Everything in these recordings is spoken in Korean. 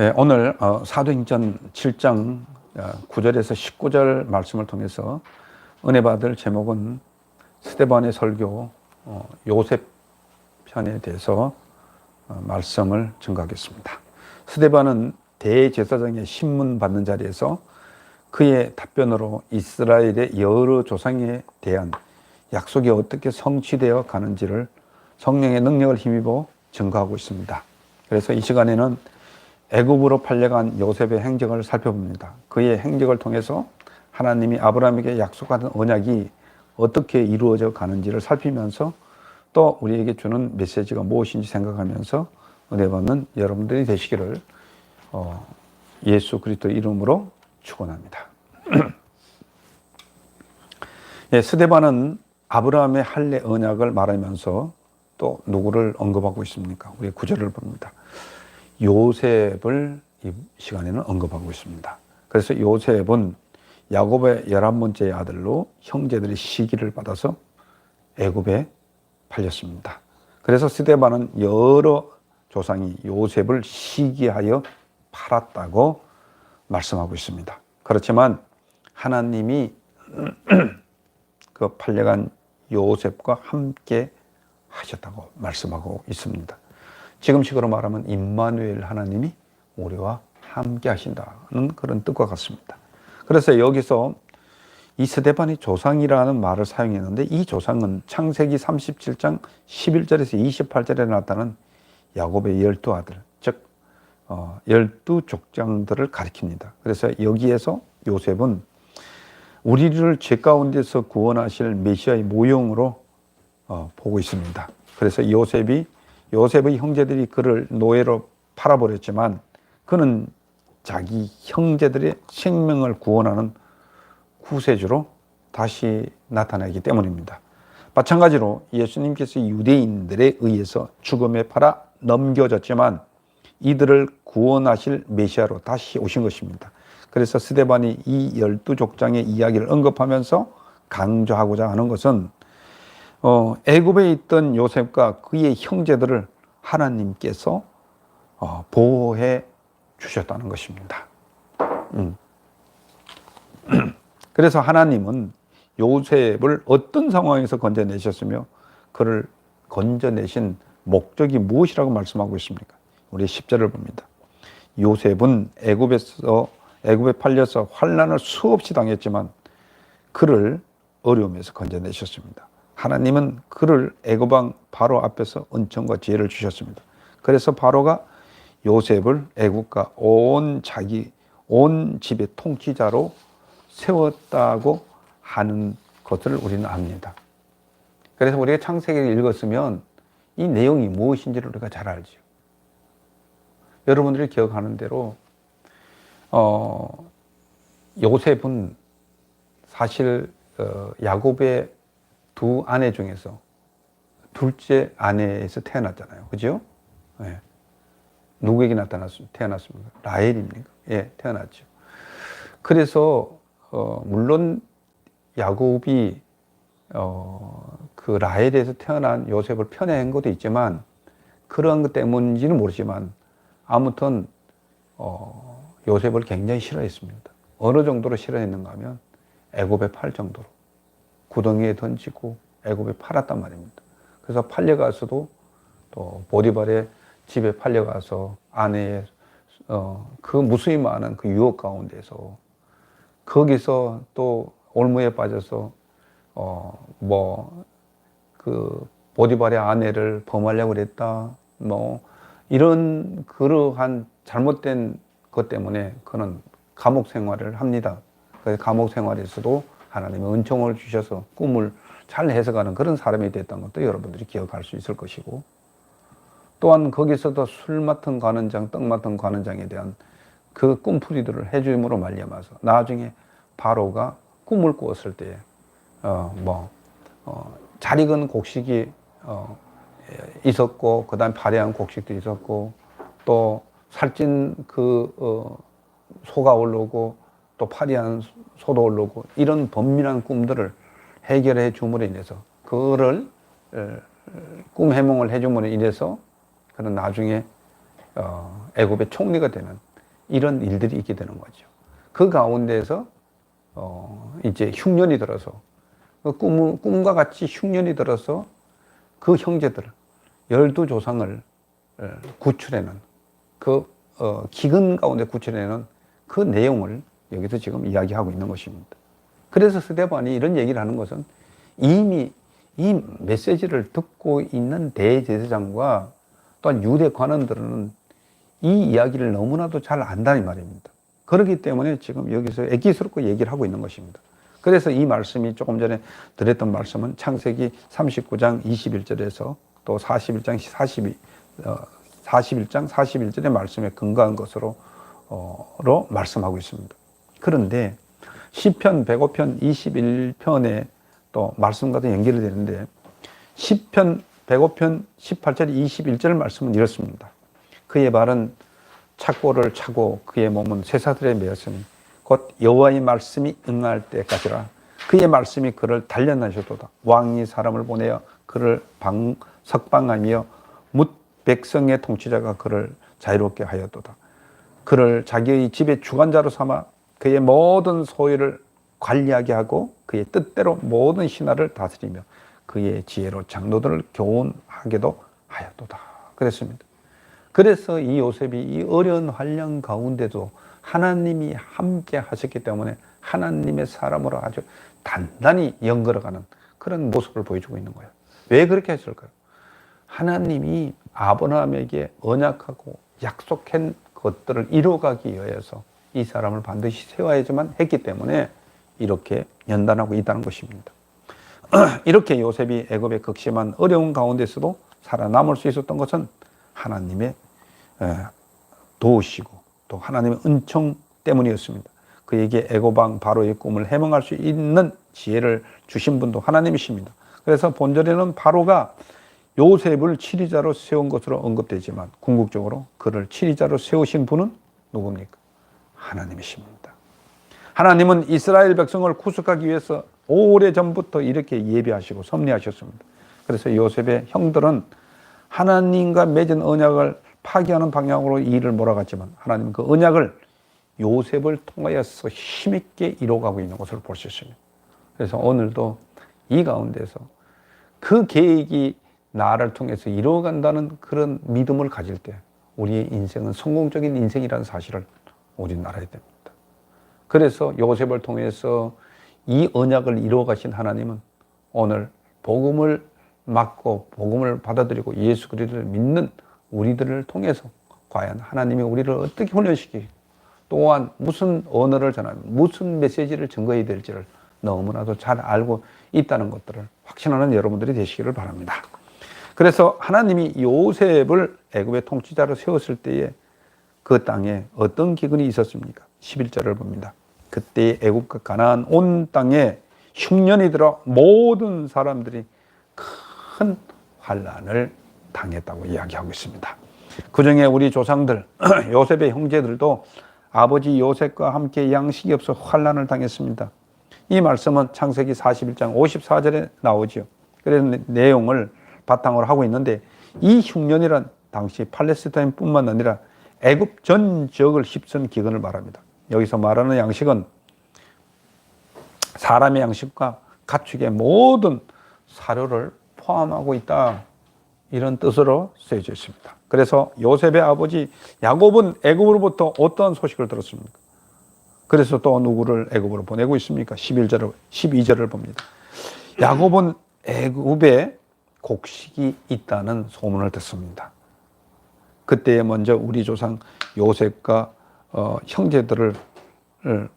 예, 오늘 어, 사도행전 7장 9절에서 19절 말씀을 통해서 은혜 받을 제목은 스테반의 설교 어, 요셉 편에 대해서 어, 말씀을 증거하겠습니다. 스테반은 대제사장의 신문 받는 자리에서 그의 답변으로 이스라엘의 여러 조상에 대한 약속이 어떻게 성취되어 가는지를 성령의 능력을 힘입어 증거하고 있습니다. 그래서 이 시간에는 애굽으로 팔려간 요셉의 행적을 살펴봅니다. 그의 행적을 통해서 하나님이 아브라함에게 약속하던 언약이 어떻게 이루어져 가는지를 살피면서 또 우리에게 주는 메시지가 무엇인지 생각하면서 은혜 받는 여러분들이 되시기를 어, 예수 그리스도 이름으로 축원합니다. 예, 스데반은 아브라함의 할례 언약을 말하면서 또 누구를 언급하고 있습니까? 우리 구절을 봅니다. 요셉을 이 시간에는 언급하고 있습니다. 그래서 요셉은 야곱의 열한 번째 아들로 형제들의 시기를 받아서 애굽에 팔렸습니다. 그래서 스데반은 여러 조상이 요셉을 시기하여 팔았다고 말씀하고 있습니다. 그렇지만 하나님이 그 팔려간 요셉과 함께 하셨다고 말씀하고 있습니다. 지금식으로 말하면 임마누엘 하나님이 우리와 함께 하신다는 그런 뜻과 같습니다. 그래서 여기서 이 스데반이 조상이라는 말을 사용했는데 이 조상은 창세기 37장 11절에서 28절에 나타난 야곱의 열두 아들, 즉 어, 열두 족장들을 가리킵니다. 그래서 여기에서 요셉은 우리를 죄 가운데서 구원하실 메시아의 모형으로 어, 보고 있습니다. 그래서 요셉이 요셉의 형제들이 그를 노예로 팔아버렸지만 그는 자기 형제들의 생명을 구원하는 구세주로 다시 나타나기 때문입니다. 마찬가지로 예수님께서 유대인들에 의해서 죽음에 팔아 넘겨졌지만 이들을 구원하실 메시아로 다시 오신 것입니다. 그래서 스데반이 이 열두 족장의 이야기를 언급하면서 강조하고자 하는 것은 어, 애굽에 있던 요셉과 그의 형제들을 하나님께서 어, 보호해 주셨다는 것입니다. 음. 그래서 하나님은 요셉을 어떤 상황에서 건져내셨으며 그를 건져내신 목적이 무엇이라고 말씀하고 있습니까? 우리 10절을 봅니다. 요셉은 애굽에서 애굽에 팔려서 환란을 수없이 당했지만 그를 어려움에서 건져내셨습니다. 하나님은 그를 애굽왕 바로 앞에서 은총과 지혜를 주셨습니다. 그래서 바로가 요셉을 애국과 온 자기 온 집의 통치자로 세웠다고 하는 것을 우리는 압니다. 그래서 우리가 창세기를 읽었으면 이 내용이 무엇인지를 우리가 잘 알죠. 여러분들이 기억하는 대로 어, 요셉은 사실 어, 야곱의 두 아내 중에서 둘째 아내에서 태어났잖아요. 그죠? 예. 누구에게 나타났습니까? 태어났습니까? 라헬입니까? 예, 태어났죠. 그래서, 어, 물론 야곱이, 어, 그 라헬에서 태어난 요셉을 편애한 것도 있지만 그런 것 때문인지는 모르지만 아무튼, 어, 요셉을 굉장히 싫어했습니다. 어느 정도로 싫어했는가 하면 애굽에 팔 정도로. 구덩이에 던지고 애굽에 팔았단 말입니다. 그래서 팔려가서도 또 보디발의 집에 팔려가서 아내의 어, 그 무수히 많은 그 유혹 가운데서 거기서 또 올무에 빠져서 어, 뭐 그 보디발의 아내를 범하려고 그랬다. 뭐 이런 그러한 잘못된 것 때문에 그는 감옥 생활을 합니다. 그 감옥 생활에서도 하나님의 은총을 주셔서 꿈을 잘 해석하는 그런 사람이 됐던 것도 여러분들이 기억할 수 있을 것이고 또한 거기서도 술 맡은 관원장, 떡 맡은 관원장에 대한 그 꿈풀이들을 해주임으로 말미암아서 나중에 바로가 꿈을 꾸었을 때, 어, 뭐, 어, 잘 익은 곡식이, 어, 있었고, 그 다음에 파래한 곡식도 있었고, 또 살찐 그, 어, 소가 올라오고, 또 파리한 소도 올라오고, 이런 범민한 꿈들을 해결해 줌으로 인해서, 그거를, 꿈 해몽을 해줌으로 인해서 그는 나중에 어, 애굽의 총리가 되는 이런 일들이 있게 되는 거죠. 그 가운데서 어, 이제 흉년이 들어서 그 꿈, 꿈과 같이 흉년이 들어서 그 형제들 열두 조상을 어, 구출해낸 그 어, 기근 가운데 구출해내는 그 내용을 여기서 지금 이야기하고 있는 것입니다. 그래서 스데반이 이런 얘기를 하는 것은 이미 이 메시지를 듣고 있는 대제사장과 또한 유대 관원들은 이 이야기를 너무나도 잘 안다는 말입니다. 그렇기 때문에 지금 여기서 애기스럽고 얘기를 하고 있는 것입니다. 그래서 이 말씀이 조금 전에 드렸던 말씀은 창세기 39장 21절에서 또 41장 42, 어, 41장 41절의 말씀에 근거한 것으로 어, 로 말씀하고 있습니다. 그런데 시편 105편 21편에 또 말씀과도 연결이 되는데 시편 105편 18절 21절 말씀은 이렇습니다. 그의 발은 착고를 차고 그의 몸은 쇠사들에 매었으니 곧 여호와의 말씀이 응할 때까지라. 그의 말씀이 그를 단련하셨도다. 왕이 사람을 보내어 그를 방, 석방하며 묻 백성의 통치자가 그를 자유롭게 하였도다. 그를 자기의 집의 주관자로 삼아 그의 모든 소유를 관리하게 하고 그의 뜻대로 모든 신하를 다스리며 그의 지혜로 장로들을 교훈하게도 하였도다 그랬습니다 그래서 이 요셉이 이 어려운 환경 가운데도 하나님이 함께 하셨기 때문에 하나님의 사람으로 아주 단단히 연걸어가는 그런 모습을 보여주고 있는 거예요. 왜 그렇게 했을까요? 하나님이 아브라함에게 언약하고 약속한 것들을 이루어가기 위해서 이 사람을 반드시 세워야지만 했기 때문에 이렇게 연단하고 있다는 것입니다. 이렇게 요셉이 애굽의 극심한 어려운 가운데서도 살아남을 수 있었던 것은 하나님의 도우시고 또 하나님의 은총 때문이었습니다. 그에게 애고방 바로의 꿈을 해몽할 수 있는 지혜를 주신 분도 하나님이십니다. 그래서 본절에는 바로가 요셉을 치리자로 세운 것으로 언급되지만 궁극적으로 그를 치리자로 세우신 분은 누굽니까? 하나님이십니다. 하나님은 이스라엘 백성을 구속하기 위해서 오래 전부터 이렇게 예비하시고 섭리하셨습니다. 그래서 요셉의 형들은 하나님과 맺은 언약을 파기하는 방향으로 일을 몰아갔지만 하나님은 그 언약을 요셉을 통하여서 힘있게 이루어가고 있는 것을 볼 수 있습니다. 그래서 오늘도 이 가운데서 그 계획이 나를 통해서 이루어간다는 그런 믿음을 가질 때 우리의 인생은 성공적인 인생이라는 사실을 우리는 알아야 됩니다. 그래서 요셉을 통해서 이 언약을 이루어 가신 하나님은 오늘 복음을 맡고 복음을 받아들이고 예수 그리스도를 믿는 우리들을 통해서 과연 하나님이 우리를 어떻게 훈련시키고 또한 무슨 언어를 전하면 무슨 메시지를 증거해야 될지를 너무나도 잘 알고 있다는 것들을 확신하는 여러분들이 되시기를 바랍니다. 그래서 하나님이 요셉을 애굽의 통치자로 세웠을 때에 그 땅에 어떤 기근이 있었습니까? 11절을 봅니다. 그때 애굽과 가나안 온 땅에 흉년이 들어 모든 사람들이 큰 환란을 당했다고 이야기하고 있습니다. 그 중에 우리 조상들 요셉의 형제들도 아버지 요셉과 함께 양식이 없어 환란을 당했습니다. 이 말씀은 창세기 41장 54절에 나오지요. 그래서 내용을 바탕으로 하고 있는데 이 흉년이란 당시 팔레스타인뿐만 아니라 애굽 전 지역을 휩쓴 기근을 말합니다. 여기서 말하는 양식은 사람의 양식과 가축의 모든 사료를 포함하고 있다. 이런 뜻으로 쓰여져 있습니다. 그래서 요셉의 아버지 야곱은 애굽으로부터 어떠한 소식을 들었습니까? 그래서 또 누구를 애굽으로 보내고 있습니까? 11절을 12절을 봅니다. 야곱은 애굽에 곡식이 있다는 소문을 듣습니다. 그때 먼저 우리 조상 요셉과 어, 형제들을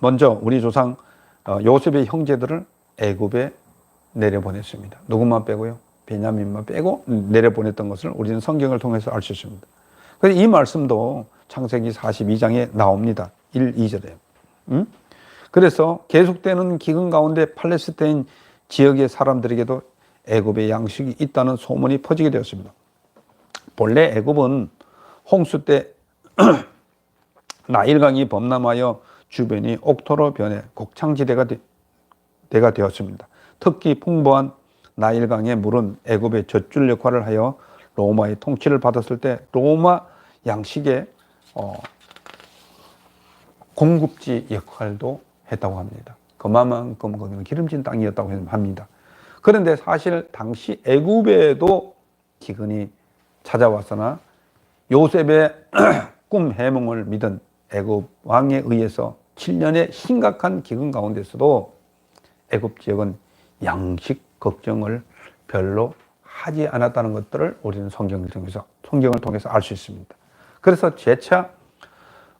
먼저 우리 조상 어, 요셉의 형제들을 애굽에 내려보냈습니다. 누구만 빼고요? 베냐민만 빼고 내려보냈던 것을 우리는 성경을 통해서 알 수 있습니다. 그래서 이 말씀도 창세기 42장에 나옵니다. 1, 2절에. 음? 그래서 계속되는 기근 가운데 팔레스타인 지역의 사람들에게도 애굽의 양식이 있다는 소문이 퍼지게 되었습니다. 본래 애굽은 홍수 때 나일강이 범람하여 주변이 옥토로 변해 곡창지대가 되, 었습니다 특히 풍부한 나일강의 물은 애굽의 젖줄 역할을 하여 로마의 통치를 받았을 때 로마 양식의 어, 공급지 역할도 했다고 합니다. 그만큼 거기는 기름진 땅이었다고 합니다. 그런데 사실 당시 애굽에도 기근이 찾아왔으나 요셉의 꿈 해몽을 믿은 애굽 왕에 의해서 7년의 심각한 기근 가운데서도 애굽 지역은 양식 걱정을 별로 하지 않았다는 것들을 우리는 성경을 통해서 성경을 통해서 알 수 있습니다. 그래서 재차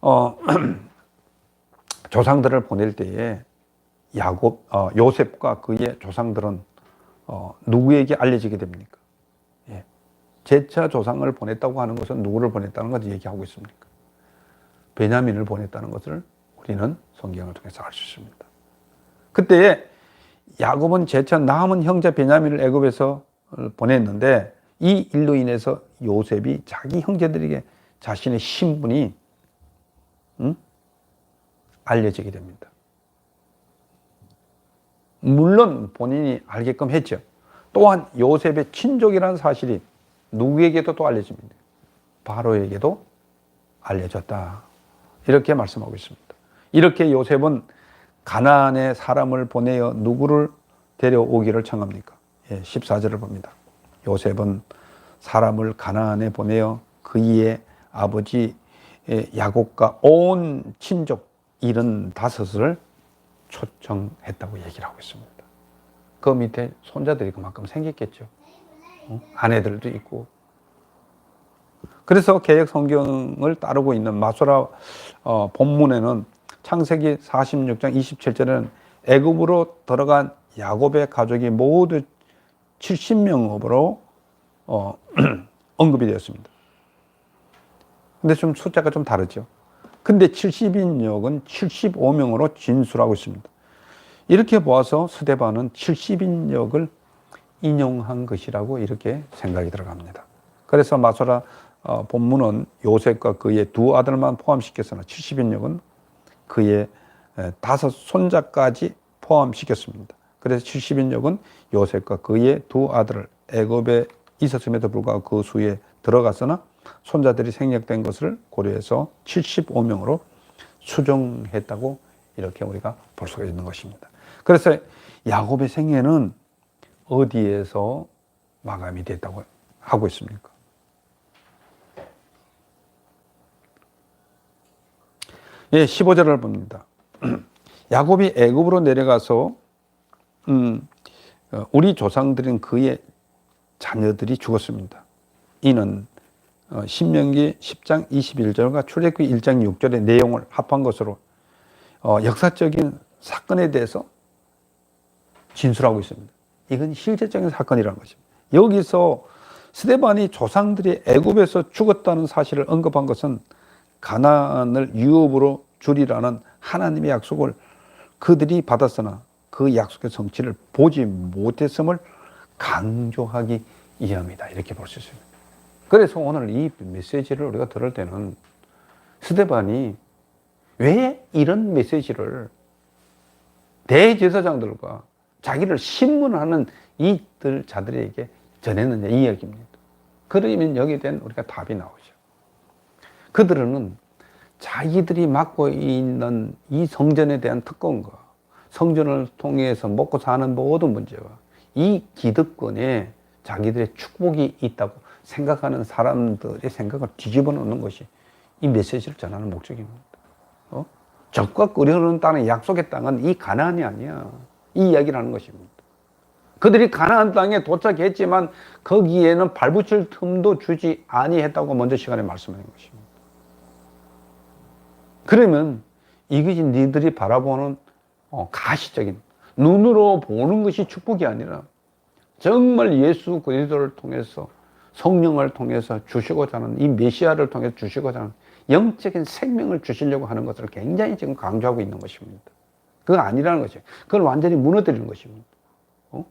어, 조상들을 보낼 때에 야곱 어, 요셉과 그의 조상들은 어, 누구에게 알려지게 됩니까? 예. 제차 조상을 보냈다고 하는 것은 누구를 보냈다는 것을 얘기하고 있습니까? 베냐민을 보냈다는 것을 우리는 성경을 통해서 알 수 있습니다. 그때 야곱은 제차 남은 형제 베냐민을 애굽에서 보냈는데 이 일로 인해서 요셉이 자기 형제들에게 자신의 신분이 음? 알려지게 됩니다. 물론 본인이 알게끔 했죠. 또한 요셉의 친족이라는 사실이 누구에게도 또 알려집니다. 바로에게도 알려졌다. 이렇게 말씀하고 있습니다. 이렇게 요셉은 가나안에 사람을 보내어 누구를 데려오기를 청합니까? 예, 14절을 봅니다. 요셉은 사람을 가나안에 보내어 그의 아버지 야곱과 온 친족 일흔 다섯을 초청했다고 얘기를 하고 있습니다. 그 밑에 손자들이 그만큼 생겼겠죠. 어? 아내들도 있고. 그래서 개혁 성경을 따르고 있는 마소라 어, 본문에는 창세기 46장 27절에는 애굽으로 들어간 야곱의 가족이 모두 70명으로 어, 언급이 되었습니다. 근데 좀 숫자가 좀 다르죠. 근데 70인역은 75명으로 진술하고 있습니다. 이렇게 보아서 스데반은 70인역을 인용한 것이라고 이렇게 생각이 들어갑니다. 그래서 마소라 어, 본문은 요셉과 그의 두 아들만 포함시켜서는 70인역은 그의 다섯 손자까지 포함시켰습니다. 그래서 70인역은 요셉과 그의 두 아들을 애굽에 있었음에도 불구하고 그 수에 들어갔으나 손자들이 생략된 것을 고려해서 75명으로 수정했다고 이렇게 우리가 볼 수가 있는 것입니다. 그래서 야곱의 생애는 어디에서 마감이 됐다고 하고 있습니까? 예, 15절을 봅니다. 야곱이 애굽으로 내려가서 음, 어, 우리 조상들은 그의 자녀들이 죽었습니다. 이는 어, 신명기 10장 21절과 출애굽기 1장 6절의 내용을 합한 것으로 어, 역사적인 사건에 대해서 진술하고 있습니다. 이건 실제적인 사건이라는 것입니다. 여기서 스데반이 조상들이 애굽에서 죽었다는 사실을 언급한 것은 가나안을 유업으로 주리라는 하나님의 약속을 그들이 받았으나 그 약속의 성취를 보지 못했음을 강조하기 위함이다. 이렇게 볼 수 있습니다. 그래서 오늘 이 메시지를 우리가 들을 때는 스테반이 왜 이런 메시지를 대제사장들과 자기를 신문하는 이들 자들에게 전했느냐 이 이야기입니다. 그러면 여기에 대한 우리가 답이 나오죠. 그들은 자기들이 맡고 있는 이 성전에 대한 특권과 성전을 통해서 먹고 사는 모든 문제와 이 기득권에 자기들의 축복이 있다고 생각하는 사람들의 생각을 뒤집어 놓는 것이 이 메시지를 전하는 목적입니다. 어? 적과 끓여오는 땅의 약속의 땅은 이 가나안이 아니야. 이 이야기를 하는 것입니다. 그들이 가나안 땅에 도착했지만 거기에는 발붙일 틈도 주지 아니했다고 먼저 시간에 말씀하는 것입니다. 그러면 이것이 니들이 바라보는 어, 가시적인 눈으로 보는 것이 축복이 아니라 정말 예수 그리스도를 통해서 성령을 통해서 주시고자 하는 이 메시아를 통해서 주시고자 하는 영적인 생명을 주시려고 하는 것을 굉장히 지금 강조하고 있는 것입니다. 그건 아니라는 것이에요. 그걸 완전히 무너뜨리는 것입니다. 어?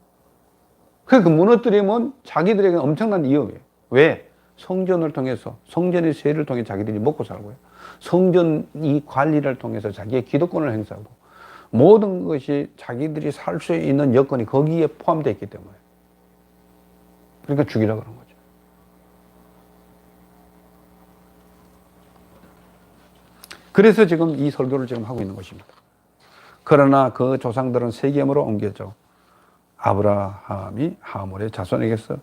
그 무너뜨리면 자기들에게 엄청난 위험이에요. 왜? 성전을 통해서, 성전의 세를 통해 자기들이 먹고 살고요. 성전 이 관리를 통해서 자기의 기득권을 행사하고 모든 것이 자기들이 살 수 있는 여건이 거기에 포함되어 있기 때문에 그러니까 죽이려고 그런 거죠. 그래서 지금 이 설교를 지금 하고 있는 것입니다. 그러나 그 조상들은 세겜으로 옮겨져 아브라함이 하몰의 자손에게서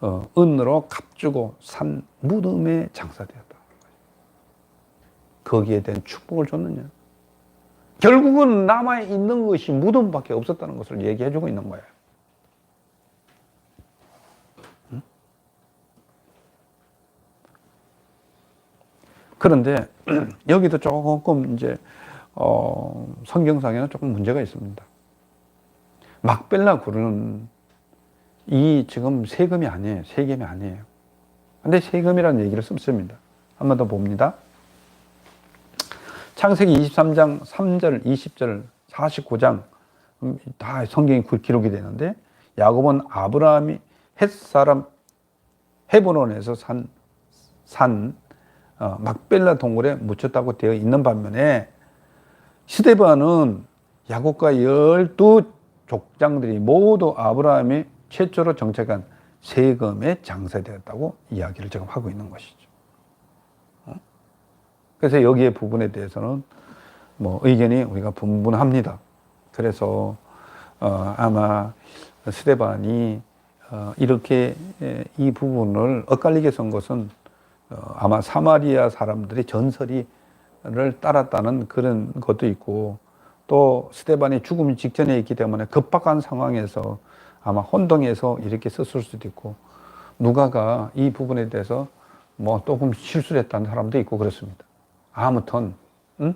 어, 은으로 값주고 산 무덤에 장사되었다. 거기에 대한 축복을 줬느냐? 결국은 남아 있는 것이 무덤밖에 없었다는 것을 얘기해 주고 있는 거예요. 그런데 여기도 조금 이제 어, 성경상에는 조금 문제가 있습니다. 막벨라 굴은 이 지금 세금이 아니에요. 세금이 아니에요. 근데 세금이라는 얘기를 씁니다. 한 번 더 봅니다. 창세기 23장 3절, 20절, 49장 음, 다 성경이 기록이 되는데 야곱은 아브라함이 헷 사람 헤브론에서 산, 산 어, 막벨라 동굴에 묻혔다고 되어 있는 반면에 스데반은 야곱과 열두 족장들이 모두 아브라함이 최초로 정착한 세금에 장사되었다고 이야기를 지금 하고 있는 것이죠. 어? 그래서 여기에 부분에 대해서는 뭐 의견이 우리가 분분합니다. 그래서 어 아마 스데반이 어 이렇게 이 부분을 엇갈리게 쓴 것은 어 아마 사마리아 사람들의 전설이를 따랐다는 그런 것도 있고 또 스테반이 죽음 직전에 있기 때문에 급박한 상황에서 아마 혼동해서 이렇게 썼을 수도 있고 누가가 이 부분에 대해서 뭐 조금 실수를 했다는 사람도 있고 그렇습니다. 아무튼 응?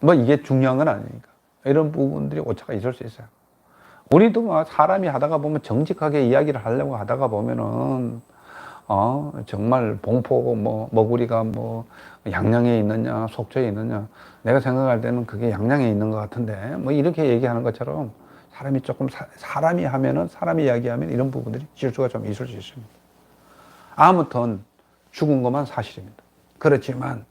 뭐 이게 중요한 건 아니니까 이런 부분들이 오차가 있을 수 있어요. 우리도 뭐 사람이 하다가 보면 정직하게 이야기를 하려고 하다가 보면은 어 정말 봉포 뭐 머구리가 뭐 양양에 있느냐 속초에 있느냐 내가 생각할 때는 그게 양양에 있는 것 같은데 뭐 이렇게 얘기하는 것처럼 사람이 조금 사, 람이 하면은 사람이 이야기하면 이런 부분들이 실수가 좀 있을 수 있습니다. 아무튼 죽은 것만 사실입니다. 그렇지만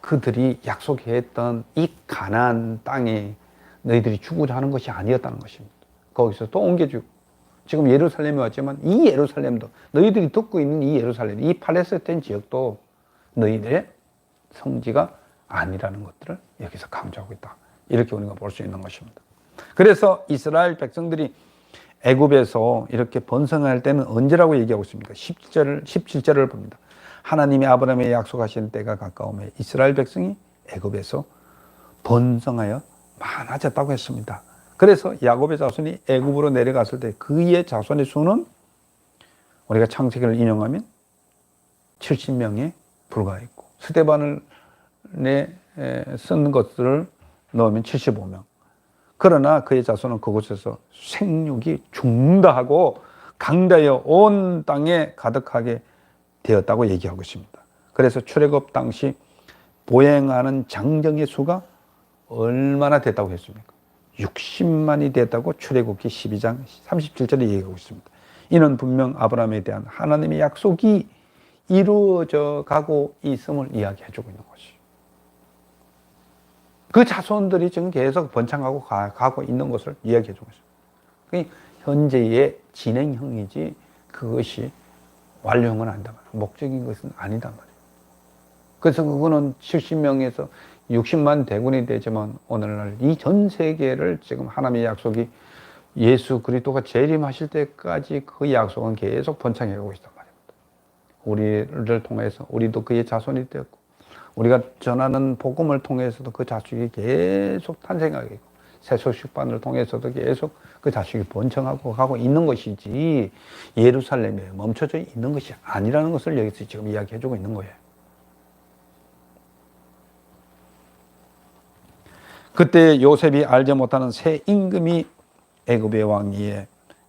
그들이 약속했던 이 가난 땅에 너희들이 죽고자 하는 것이 아니었다는 것입니다. 거기서 또 옮겨주고 지금 예루살렘에 왔지만 이 예루살렘도 너희들이 듣고 있는 이 예루살렘, 이 팔레스타인 지역도 너희들의 성지가 아니라는 것들을 여기서 강조하고 있다. 이렇게 우리가 볼 수 있는 것입니다. 그래서 이스라엘 백성들이 애굽에서 이렇게 번성할 때는 언제라고 얘기하고 있습니까? 17절을 17절을 봅니다. 하나님이 아브라함에 약속하신 때가 가까움에 이스라엘 백성이 애굽에서 번성하여 많아졌다고 했습니다. 그래서 야곱의 자손이 애굽으로 내려갔을 때 그의 자손의 수는 우리가 창세기를 인용하면 70명에 불과했고 스테반을 내쓴 것들을 넣으면 75명. 그러나 그의 자손은 그곳에서 생육이 죽는다 하고 강다여 온 땅에 가득하게 되었다고 얘기하고 있습니다. 그래서 출애굽 당시 보행하는 장정의 수가 얼마나 됐다고 했습니까? 60만이 됐다고 출애굽기 12장 37절에 얘기하고 있습니다. 이는 분명 아브라함에 대한 하나님의 약속이 이루어져 가고 있음을 이야기해 주고 있는 것이. 그 자손들이 지금 계속 번창하고 가, 고 있는 것을 이야기해 주고 있습니다. 현재의 진행형이지 그것이 완료형은 아니다. 목적인 것은 아니다 말이에요. 그래서 그거는 70명에서 60만 대군이 되지만 오늘날 이 전 세계를 지금 하나님의 약속이 예수 그리스도가 재림하실 때까지 그 약속은 계속 번창해 가고 있단 말입니다. 우리를 통해서 우리도 그의 자손이 되었고 우리가 전하는 복음을 통해서도 그 자식이 계속 탄생하게 되고 새 소식반을 통해서도 계속 그 자식이 번창하고 가고 있는 것이지 예루살렘에 멈춰져 있는 것이 아니라는 것을 여기서 지금 이야기해 주고 있는 거예요. 그때 요셉이 알지 못하는 새 임금이 애굽의 왕위에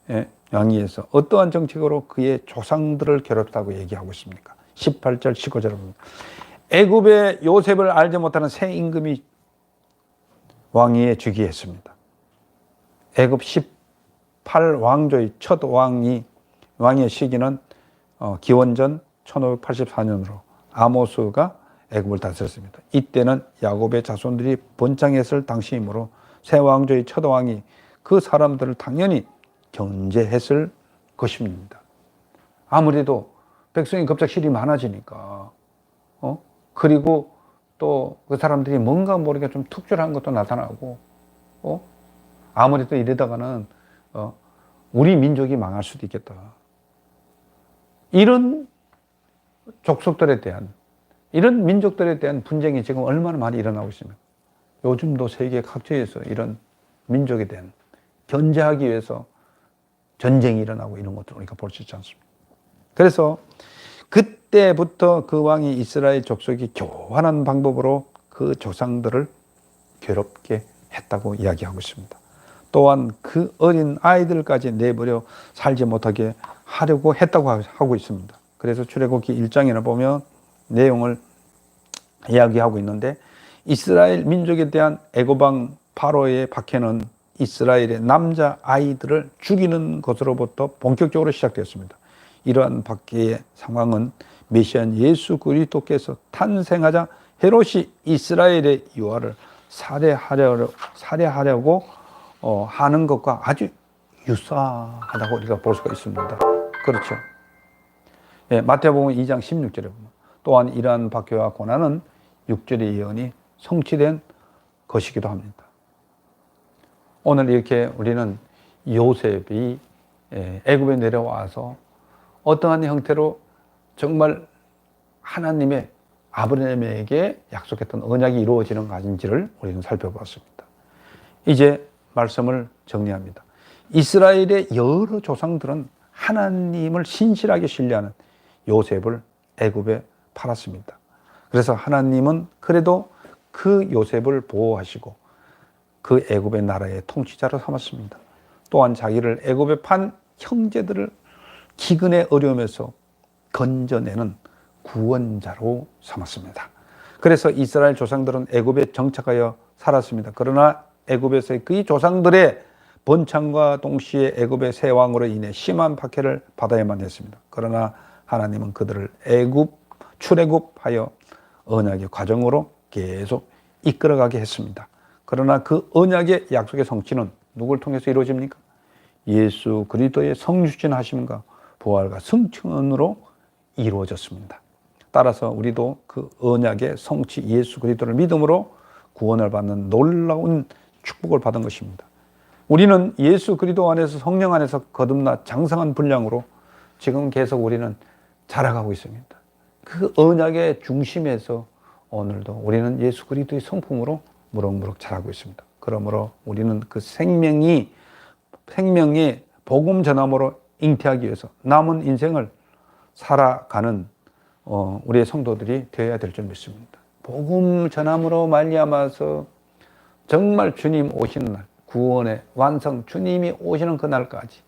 예, 왕위에서 어떠한 정책으로 그의 조상들을 괴롭다고 얘기하고 있습니까? 18절 19절을 봅니다. 애굽의 요셉을 알지 못하는 새 임금이 왕위에 즉위했습니다. 애굽 18왕조의 첫 왕이 왕의 시기는 어, 기원전 1584년으로 아모스가 애굽을 다스렸습니다. 이때는 야곱의 자손들이 번창했을 당시이므로 새 왕조의 첫 왕이 그 사람들을 당연히 견제했을 것입니다. 아무래도 백성이 급작 실이 많아지니까, 어? 그리고 또 그 사람들이 뭔가 모르게 좀 특출한 것도 나타나고, 어? 아무래도 이러다가는, 어, 우리 민족이 망할 수도 있겠다. 이런 족속들에 대한, 이런 민족들에 대한 분쟁이 지금 얼마나 많이 일어나고 있습니까? 요즘도 세계 각지에서 이런 민족에 대한 견제하기 위해서 전쟁이 일어나고 이런 것들을 우리가 볼 수 있지 않습니까? 그래서 그때부터 그 왕이 이스라엘 족속이 교환한 방법으로 그 조상들을 괴롭게 했다고 이야기하고 있습니다. 또한 그 어린 아이들까지 내버려 살지 못하게 하려고 했다고 하고 있습니다. 그래서 출애굽기 1장에는 보면 내용을 이야기하고 있는데 이스라엘 민족에 대한 애고방 파로의 박해는 이스라엘의 남자 아이들을 죽이는 것으로부터 본격적으로 시작되었습니다. 이러한 박해의 상황은 메시안 예수 그리스도께서 탄생하자 헤롯이 이스라엘의 유아를 살해하려, 살해하려고 어, 하는 것과 아주 유사하다고 우리가 볼 수가 있습니다. 그렇죠. 예, 마태복음 2장 16절에 보면 또한 이러한 박해와 고난은 6절의 예언이 성취된 것이기도 합니다. 오늘 이렇게 우리는 요셉이 예, 애굽에 내려와서 어떠한 형태로 정말 하나님의 아브라함에게 약속했던 언약이 이루어지는 것인지를 우리는 살펴봤습니다. 이제 말씀을 정리합니다. 이스라엘의 여러 조상들은 하나님을 신실하게 신뢰하는 요셉을 애굽에 팔았습니다. 그래서 하나님은 그래도 그 요셉을 보호하시고 그 애굽의 나라의 통치자로 삼았습니다. 또한 자기를 애굽에 판 형제들을 기근의 어려움에서 건져내는 구원자로 삼았습니다. 그래서 이스라엘 조상들은 애굽에 정착하여 살았습니다. 그러나 애굽에서의 그 조상들의 번창과 동시에 애굽의 새 왕으로 인해 심한 박해를 받아야만 했습니다. 그러나 하나님은 그들을 애굽 출애굽하여 언약의 과정으로 계속 이끌어가게 했습니다. 그러나 그 언약의 약속의 성취는 누굴 통해서 이루어집니까? 예수 그리스도의 성육신 하심과 부활과 승천으로 이루어졌습니다. 따라서 우리도 그 언약의 성취 예수 그리스도를 믿음으로 구원을 받는 놀라운 축복을 받은 것입니다. 우리는 예수 그리스도 안에서 성령 안에서 거듭나 장성한 분량으로 지금 계속 우리는 자라가고 있습니다. 그 언약의 중심에서 오늘도 우리는 예수 그리스도의 성품으로 무럭무럭 자라고 있습니다. 그러므로 우리는 그 생명이 생명의 복음 전함으로 잉태하기 위해서 남은 인생을 살아가는 어, 우리의 성도들이 되어야 될 줄 믿습니다. 복음 전함으로 말미암아서 정말 주님 오시는 날, 구원의 완성, 주님이 오시는 그날까지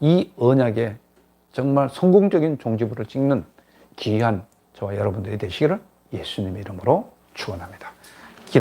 이 언약에 정말 성공적인 종지부를 찍는 귀한 저와 여러분들이 되시기를 예수님의 이름으로 축원합니다.